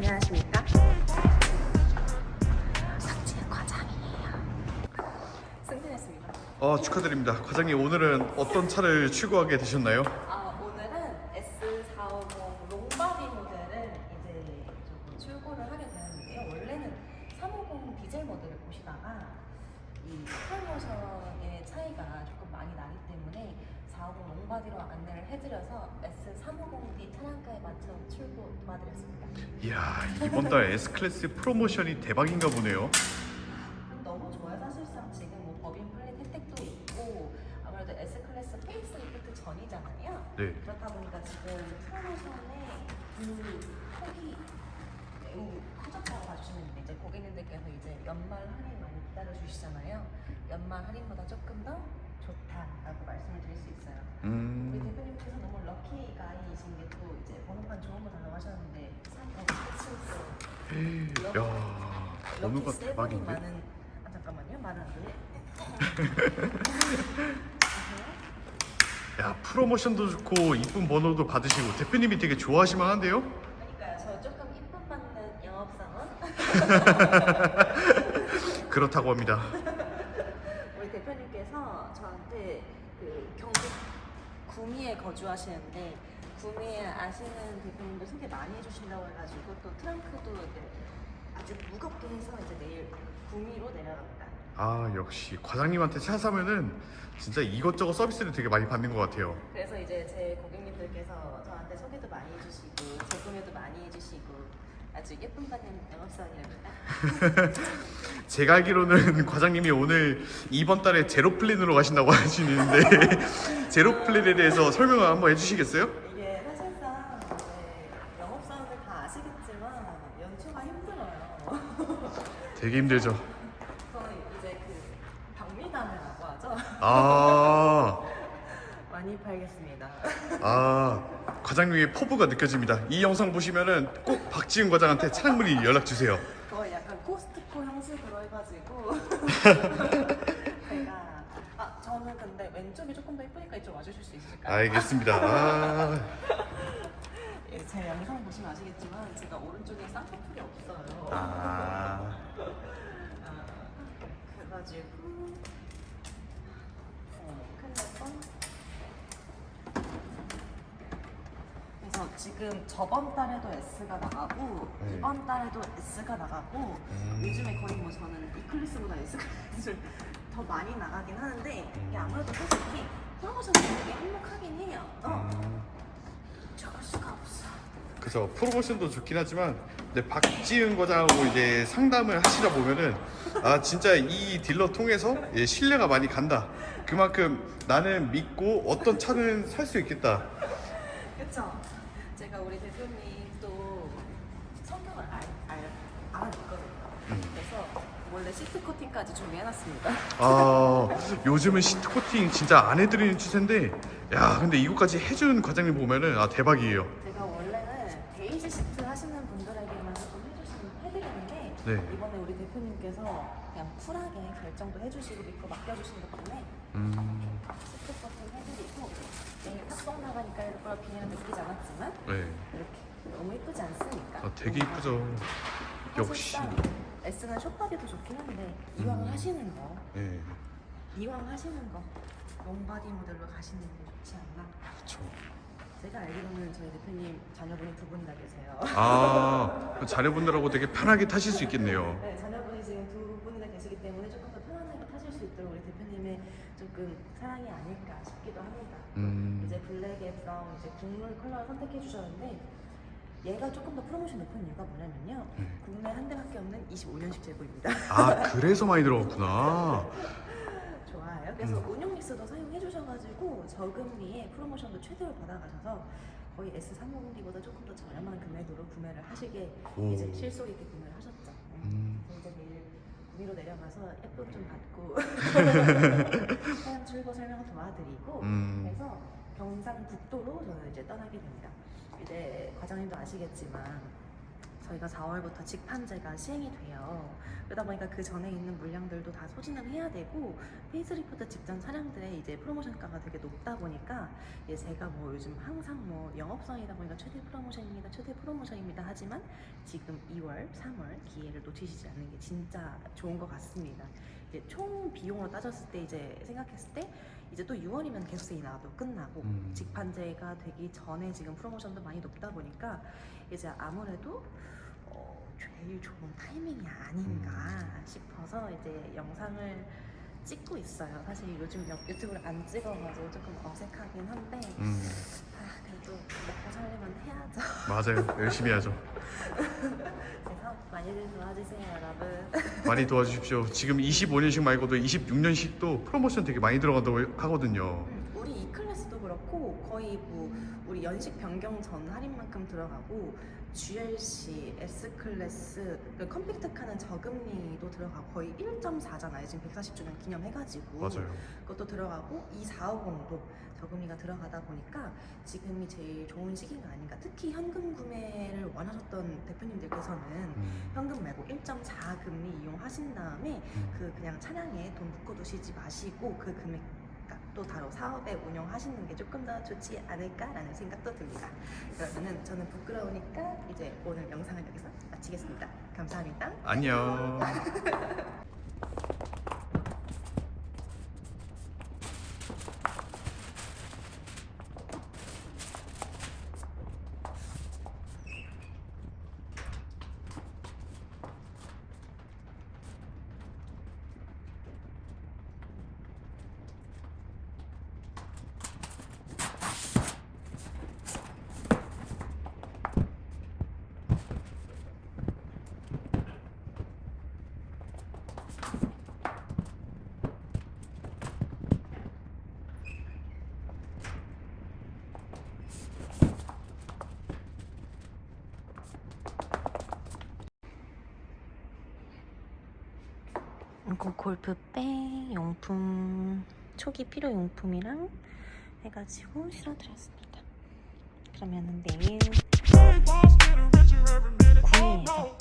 안녕하십니까? 석지의 과장이에요. 승진했습니다. 어, 축하드립니다. 과장님 오늘은 어떤 차를 출고하게 되셨나요? 아, 오늘은 S450 롱바디 모델을 이제 조금 출고를 하게 되었는데요. 원래는 350 디젤 모델을 보시다가 이 프로모션의 차이가 조금 많이 나기 때문에 450 롱바디로 안내를 해드려서 S350D 차량가에 맞춰 출고 도와드렸습니다. 이야 이번 달 S클래스 프로모션이 대박인가 보네요. 너무 좋아요. 사실상 지금 뭐 법인 플랫 혜택도 있고 아무래도 S 클래스 페이스 리프트 전이잖아요. 네. 그렇다 보니까 지금 프로모션의 그 폭이 매우 커졌다고 봐주시면 됩니다. 이제 고객님들께서 이제 연말 할인 많이 기다려 주시잖아요. 연말 할인보다 조금 더 좋다라고 말씀을 드릴 수 있어요. 우리 음, 대표님께서 너무 럭키 가이이신 게 또 이제 번호판 좋은 거 달라고 하셨는데 사이가 스치고 야 럭키 세븐이 대박인데. 많은 아 잠깐만요 말을 안 들려 야 프로모션도 좋고 이쁜 번호도 받으시고 대표님이 되게 좋아하시만 한데요? 그러니까요 저 조금 이쁨 받는 영업사원 그렇다고 합니다. 우리 대표님께서 저한테 그 경북 구미에 거주하시는데 구미에 아시는 대표님들 소개 많이 해주신다고 해가지고 또 트렁크도 이제 아주 무겁게 해서 이제 내일 구미로 내려갑니다 아 역시 과장님한테 차 사면은 진짜 이것저것 서비스를 되게 많이 받는 것 같아요. 그래서 이제 제 고객님들께서 저한테 소개도 많이 해주시고 재구매도 많이 해주시고 아주 예쁨 받는 영업사원이랍니다. 제가 알기로는 과장님이 오늘 이번 달에 제로 플랜으로 가신다고 하시는데 제로 플랜에 대해서 설명을 한번 해주시겠어요? 이게 사실상 이제 영업사원들 다 아시겠지만 연초가 힘들어요. 되게 힘들죠. 저는 이제 그 박미담이라고 하죠. 아. 많이 팔겠습니다. 아 과장님의 포부가 느껴집니다. 이 영상 보시면은 꼭 박지훈 과장한테 차량문의 연락 주세요. 거의 약간 코스트코 형식으로 해가지고 제가 아 저는 근데 왼쪽이 조금 더 예쁘니까 이쪽 와주실 수 있을까요? 알겠습니다. 아, 예, 제 영상 보시면 아시겠지만 제가 오른쪽에 쌍꺼풀이 없어요. 아 아, 그래가지고 어, 큰일 뻔. 그래서 지금 저번 달에도 S가 나가고 네. 이번 달에도 S가 나가고 음. 요즘에 거의 뭐 저는 이클리스보다 S클래스를 더 많이 나가긴 하는데 이게 음. 아무래도 솔직히 프로모션이 되게 한몫하긴 해요. 어, 음. 그래서 프로모션도 좋긴 하지만 근데 박지훈 과장하고 이제 상담을 하시다 보면은 아 진짜 이 딜러 통해서 예, 신뢰가 많이 간다. 그만큼 나는 믿고 어떤 차는 살 수 있겠다. 그쵸? 제가 우리 대표님 또 성격을 알, 알, 알아냈거든요. 음. 그래서 원래 시트 코팅까지 준비해놨습니다. 아 요즘은 시트 코팅 진짜 안 해드리는 추세인데 야 근데 이거까지 해준 과장님 보면은 아 대박이에요. 제가 원래는 베이지 시트 하시는 분들에게만 조금 해주시는, 해드리는 게 네. 이번에 우리 대표님께서 그냥 쿨하게 결정도 해주시고 믿고 맡겨주신 것 때문에 음, 시트 코팅 해드리고 내일 탑성 나가니까 일부러 비닐을 느끼지 않았지만 네. 이렇게 너무 예쁘지 않습니까? 아 되게 이쁘죠. 역시. 사실상 S는 숏바디도 좋긴 한데 이왕 음. 하시는 거 네. 이왕 하시는 거 롱바디 모델로 가시는 게 좋지 않나? 그렇죠. 제가 알기로는 저희 대표님 자녀분이 두 분 다 계세요. 아 자녀분들하고 되게 편하게 타실 수 있겠네요. 네, 자녀분이 지금 두 분이나 계시기 때문에 조금 더 편안하게 타실 수 있도록 우리 대표님의 조금 사랑이 아닐까 싶기도 합니다. 음, 이제 블랙에서 이제 국물 컬러를 선택해 주셨는데 얘가 조금 더 프로모션 높은 이유가 뭐냐면요. 네. 국내 한 대밖에 없는 25년식 재고입니다. 아 그래서 많이 들어갔구나. 좋아요. 그래서 음. 운용 믹스도 사용해 주셔가지고 저금리에 프로모션도 최대로 받아가셔서 거의 S350D보다 조금 더 저렴한 금액으로 구매를 하시게 오. 이제 실속 있게 구매를 하셨죠. 네. 음. 그래서 이제 내일 구미로 내려가서 예쁨 좀 받고 사용 출고 설명 도와드리고 음. 그래서 경상북도로 저는 이제 떠나게 됩니다. 이제 과장님도 아시겠지만 저희가 4월부터 직판제가 시행이 돼요. 그러다 보니까 그 전에 있는 물량들도 다 소진을 해야 되고 페이스리프트 직전 차량들의 이제 프로모션가가 되게 높다 보니까 이제 제가 뭐 요즘 항상 뭐 영업성이다 보니까 최대 프로모션입니다, 최대 프로모션입니다 하지만 지금 2월, 3월 기회를 놓치시지 않는 게 진짜 좋은 것 같습니다. 이제 총 비용으로 따졌을 때 이제 생각했을 때 이제 또 6월이면 개수세이 나와도 끝나고 음. 직판제가 되기 전에 지금 프로모션도 많이 높다 보니까 이제 아무래도 어, 제일 좋은 타이밍이 아닌가 음. 싶어서 이제 영상을 찍고 있어요. 사실 요즘 여- 유튜브를 안 찍어가지고 조금 어색하긴 한데 음, 아, 그래도 먹고 살려면 해야죠. 맞아요. 열심히 하죠. 그래서 많이들 도와주세요, 여러분. 많이 도와주십시오. 지금 25년식 말고도 26년식도 프로모션 되게 많이 들어간다고 하거든요. 음, 우리 E 클래스도 그렇고 거의 뭐 우리 연식 변경 전 할인만큼 들어가고 GLC, S 클래스, 그 컴팩트 카는 저금리도 들어가고 거의 1.4잖아요. 지금 140주년 기념해가지고 맞아요. 그것도 들어가고 2450도 저금리가 들어가다 보니까 지금이 제일 좋은 시기가 아닌가. 특히 현금 구매를 원하셨던 대표님들께서는 음, 현금 말고 1.4 금리 이용하신 다음에 음. 그 그냥 차량에 돈 묶어두시지 마시고 그 금액 값도 다로 사업에 운영하시는 게 조금 더 좋지 않을까라는 생각도 듭니다. 그러면은 저는 부끄러우니까 이제 오늘 영상을 여기서 마치겠습니다. 감사합니다. 안녕. 방콕 골프백 용품 초기 필요 용품이랑 해가지고 실어드렸습니다. 그러면은 내일 구매해서